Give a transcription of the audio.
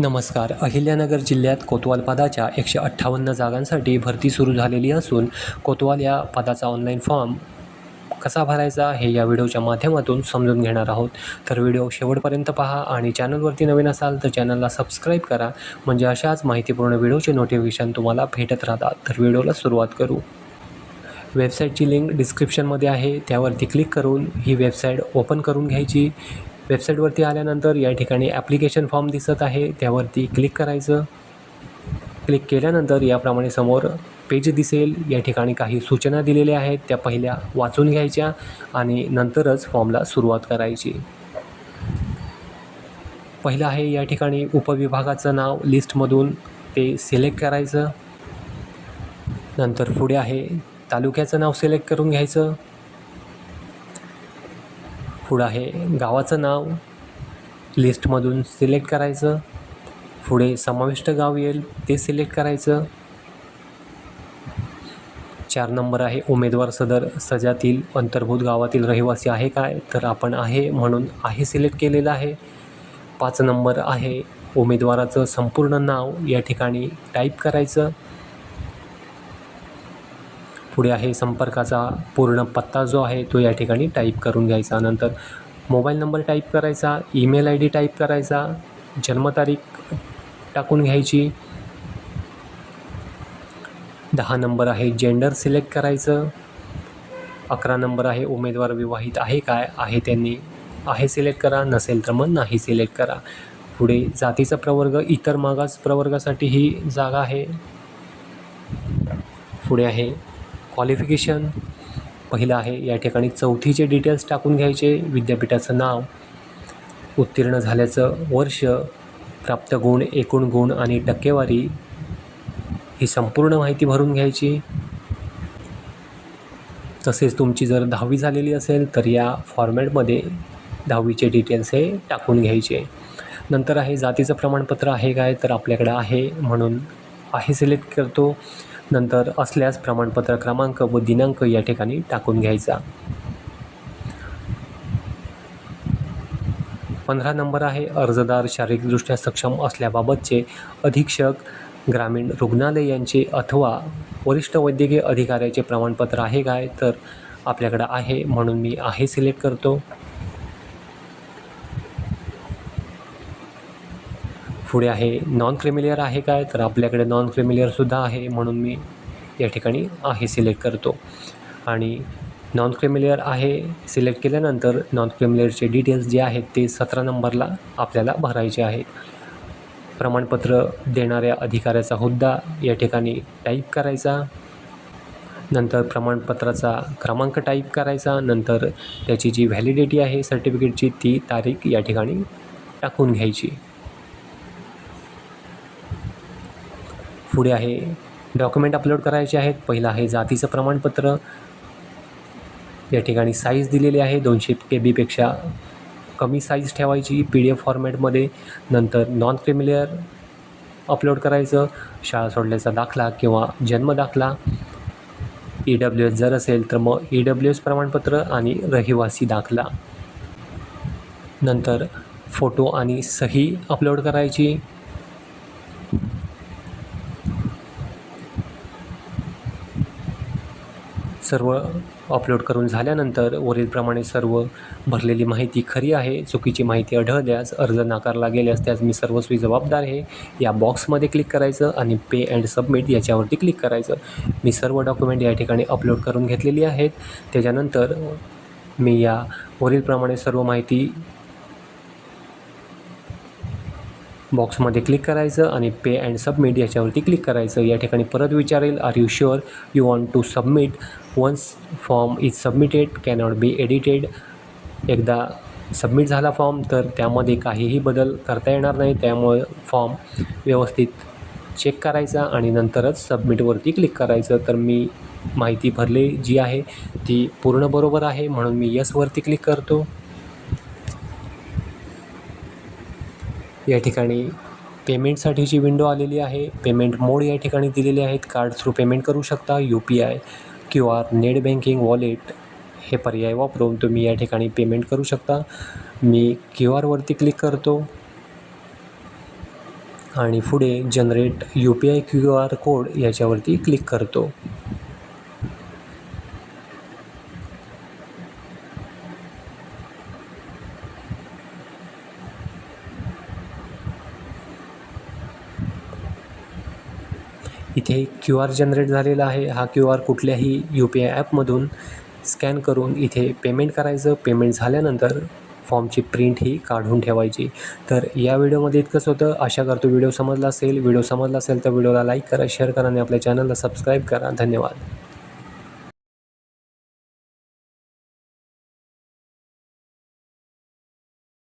नमस्कार. अहिल्यानगर जिल्ह्यात कोतवाल पदाच्या एकशे अठ्ठावन्न जागांसाठी भरती सुरू झालेली असून कोतवाल या पदाचा ऑनलाईन फॉर्म कसा भरायचा हे या व्हिडिओच्या माध्यमातून समजून घेणार आहोत. तर व्हिडिओ शेवटपर्यंत पहा आणि चॅनलवरती नवीन असाल तर चॅनलला सबस्क्राईब करा. म्हणजे अशाच माहितीपूर्ण व्हिडिओचे नोटिफिकेशन तुम्हाला भेटत राहतात. तर व्हिडिओला सुरुवात करू. वेबसाईटची लिंक डिस्क्रिप्शनमध्ये आहे. त्यावरती क्लिक करून ही वेबसाईट ओपन करून घ्यायची. वेबसाईटवरती आल्यानंतर या ठिकाणी ॲप्लिकेशन फॉर्म दिसत आहे. त्यावरती क्लिक करायचं. क्लिक केल्यानंतर याप्रमाणे समोर पेज दिसेल. या ठिकाणी काही सूचना दिलेल्या आहेत. त्या पहिल्या वाचून घ्यायच्या आणि नंतरच फॉर्मला सुरुवात करायची. पहिलं आहे या ठिकाणी उपविभागाचं नाव. लिस्टमधून ते सिलेक्ट करायचं. नंतर पुढे आहे तालुक्याचं नाव सिलेक्ट करून घ्यायचं. पुढं आहे. गावाचं नाव लिस्टमधून सिलेक्ट करायचं. पुढे समाविष्ट गाव येईल ते सिलेक्ट करायचं. चार नंबर आहे उमेदवार सदर सजातील अंतर्भूत गावातील रहिवासी आहे काय? तर आपण आहे म्हणून आहे सिलेक्ट केलेलं आहे. पाच नंबर आहे उमेदवाराचं संपूर्ण नाव या ठिकाणी टाईप करायचं. पुढे आहे. संपर्काचा पूर्ण पत्ता जो आहे तो या ठिकाणी टाईप करून घ्यायचा. नंतर मोबाईल नंबर टाईप करायचा ईमेल आय डी टाईप करायचा जन्मतारीख टाकून घ्यायची. दहा नंबर आहे जेंडर सिलेक्ट करायचं. अकरा नंबर आहे उमेदवार विवाहित आहे काय? आहे त्यांनी. आहे सिलेक्ट करा नसेल तर मग नाही सिलेक्ट करा. पुढे जातीचा प्रवर्ग इतर मागास प्रवर्गासाठी ही जागा आहे. पुढे आहे क्वालिफिकेशन पहिलं आहे या ठिकाणी चौथीचे डिटेल्स टाकून घ्यायचे विद्यापीठाचं नाव उत्तीर्ण झाल्याचं वर्ष प्राप्त गुण एकूण गुण आणि टक्केवारी ही संपूर्ण माहिती भरून घ्यायची. तसेच तुमची जर दहावी झालेली असेल तर या फॉर्मॅटमध्ये दहावीचे डिटेल्स हे टाकून घ्यायचे. नंतर आहे जातीचं प्रमाणपत्र आहे काय तर आपल्याकडं आहे म्हणून आहे सिलेक्ट करतो. नंतर असल्यास प्रमाणपत्र क्रमांक व दिनांक या ठिकाणी टाकून घ्यायचा. पंधरा नंबर आहे अर्जदार शारीरिकदृष्ट्या सक्षम असल्याबाबतचे अधीक्षक ग्रामीण रुग्णालय यांचे अथवा वरिष्ठ वैद्यकीय अधिकाऱ्याचे प्रमाणपत्र आहे काय तर आपल्याकडं आहे म्हणून मी आहे सिलेक्ट करतो. पुढे आहे नॉन क्रिमिलियर आहे काय? तर आपल्याकडे नॉन क्रिमिलियरसुद्धा आहे म्हणून मी या ठिकाणी आहे सिलेक्ट करतो. आणि नॉन क्रिमिलियर आहे सिलेक्ट केल्यानंतर नॉन क्रिमिलियरचे डिटेल्स जे आहेत ते सतरा नंबरला आपल्याला भरायचे आहेत. प्रमाणपत्र देणाऱ्या अधिकाऱ्याचा हुद्दा या ठिकाणी टाईप करायचा. नंतर प्रमाणपत्राचा क्रमांक टाईप करायचा. नंतर त्याची जी व्हॅलिडिटी आहे सर्टिफिकेटची ती तारीख या ठिकाणी टाकून घ्यायची. पुढे आहे. डॉक्युमेंट अपलोड करायचे आहेत. पहिलं आहे जातीचं प्रमाणपत्र. या ठिकाणी साईज दिलेली आहे. दोनशे के बीपेक्षा कमी साईज ठेवायची पी डी एफ फॉर्मॅटमध्ये नंतर नॉन क्रिमिलियर अपलोड करायचं. शाळा सोडल्याचा दाखला किंवा जन्म दाखला. ई डब्ल्यू एस जर असेल तर मग ई डब्ल्यू एस प्रमाणपत्र आणि रहिवासी दाखला. नंतर फोटो आणि सही अपलोड करायची. सर्व अपलोड करून झाल्यानंतर वरीलप्रमाणे सर्व भरलेली माहिती खरी आहे. चुकीची माहिती आढळल्यास अर्ज नाकारला गेल्यास त्यास मी सर्वस्वी जबाबदार आहे. या बॉक्समध्ये क्लिक करायचं आणि पे अँड सबमिट याच्यावरती क्लिक करायचं. मी सर्व डॉक्युमेंट या ठिकाणी अपलोड करून घेतलेली आहेत. त्याच्यानंतर मी या वरीलप्रमाणे सर्व माहिती बॉक्समध्ये क्लिक करायचं आणि पे अँड सबमिट याच्यावरती क्लिक करायचं. या ठिकाणी परत विचारेल are you sure you want to submit once form is submitted cannot be edited एकदा सबमिट झाला फॉर्म तर त्यामध्ये काहीही बदल करता येणार नाही. त्यामुळे फॉर्म व्यवस्थित चेक करायचा आणि नंतरच सबमिटवरती क्लिक करायचं. तर मी माहिती भरली जी आहे ती पूर्ण बरोबर आहे. म्हणून मी यसवरती क्लिक करतो. या ठिकाणी पेमेंटसाठीची विंडो आलेली आहे. पेमेंट मोड या ठिकाणी दिलेले आहेत. कार्ड थ्रू पेमेंट करू शकता. U P I Q R net banking wallet हे पर्याय वापरून तुम्ही या ठिकाणी पेमेंट करू शकता. मी क्यू आरवरती क्लिक करतो. आणि पुढे generate U P I Q R code याच्यावरती क्लिक करतो. इथे क्यू आर जनरेट झालेला आहे. हा क्यू आर कुठल्याही यू पी आय ॲपमधून स्कॅन करून इथे पेमेंट करायचं. पेमेंट झाल्यानंतर फॉर्मची प्रिंट ही काढून ठेवायची. तर या व्हिडिओमध्ये इतकंच होतं. आशा करतो व्हिडिओ समजला असेल. व्हिडिओ समजला असेल तर व्हिडिओला लाईक करा शेअर करा आणि आपल्या चॅनलला सबस्क्राईब करा. धन्यवाद.